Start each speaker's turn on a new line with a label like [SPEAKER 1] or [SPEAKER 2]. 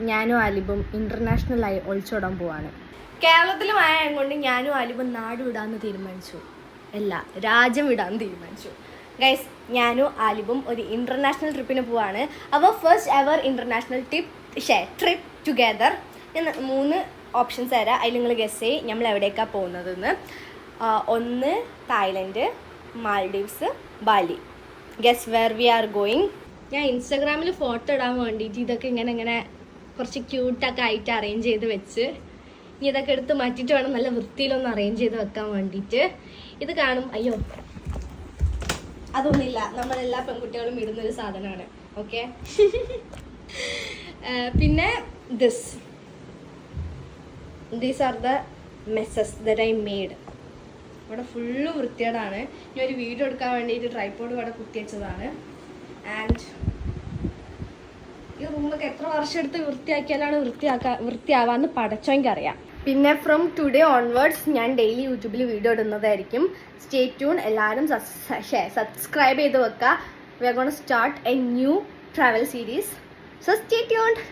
[SPEAKER 1] ഞാനും ആലിബും ഇന്റർനാഷണലായി ഒളിച്ചോടാൻ പോവാണ്. കേരളത്തിലും മായ കൊണ്ട് ഞാനും ആലിബും നാട് വിടാന്ന് തീരുമാനിച്ചു. അല്ല രാജ്യം വിടാൻ തീരുമാനിച്ചു. ഗൈസ് ഞാനും ആലിബും ഒരു ഇന്റർനാഷണൽ ട്രിപ്പിന് പോവാണ്. അവർ first ever international trip she trip together ഞാൻ മൂന്ന് ഓപ്ഷൻസ് തരാം. അതിൽ നിങ്ങൾ ഗസ് ചെയ്യും നമ്മൾ എവിടേക്കാണ് പോകുന്നതെന്ന്. ഒന്ന് Thailand Maldives Bali. Guess where we are going ഞാൻ ഇൻസ്റ്റാഗ്രാമിൽ ഫോട്ടോ ഇടാൻ വേണ്ടിയിട്ട് ഇതൊക്കെ ഇങ്ങനെ ഇങ്ങനെ കുറച്ച് ക്യൂട്ടൊക്കെ ആയിട്ട് അറേഞ്ച് ചെയ്ത് വെച്ച്. ഇനി ഇതൊക്കെ എടുത്ത് മാറ്റിയിട്ട് വേണം നല്ല വൃത്തിയിലൊന്ന് അറേഞ്ച് ചെയ്ത് വെക്കാൻ വേണ്ടിയിട്ട്. ഇത് കാണും. അയ്യോ. അതൊന്നുമില്ല. നമ്മളെല്ലാ പെൺകുട്ടികളും ഇടുന്നൊരു സാധനമാണ്. ഓക്കെ പിന്നെ this these are the messes that I made ഇവിടെ ഫുള്ള് വൃത്തികേടാണ്. ഇനി ഒരു വീഡിയോ എടുക്കാൻ വേണ്ടിയിട്ട് ട്രൈപ്പോഡ് ഇവിടെ കുത്തി വെച്ചതാണ്. ആൻഡ് ഈ റൂമൊക്കെ എത്ര വർഷം എടുത്ത് വൃത്തിയാക്കിയാലാണ് വൃത്തിയാക്കാ വൃത്തിയാവാന്ന് പടച്ചോങ്കി അറിയാം. പിന്നെ ഫ്രം ടുഡേ ഓൺവേർഡ്സ് ഞാൻ ഡെയിലി യൂട്യൂബിൽ വീഡിയോ ഇടുന്നതായിരിക്കും. സ്റ്റേ ട്യൂൺ എല്ലാവരും സബ്സ്ക്രൈബ് ചെയ്ത് വെക്കുക we are gonna start a new travel series so stay tuned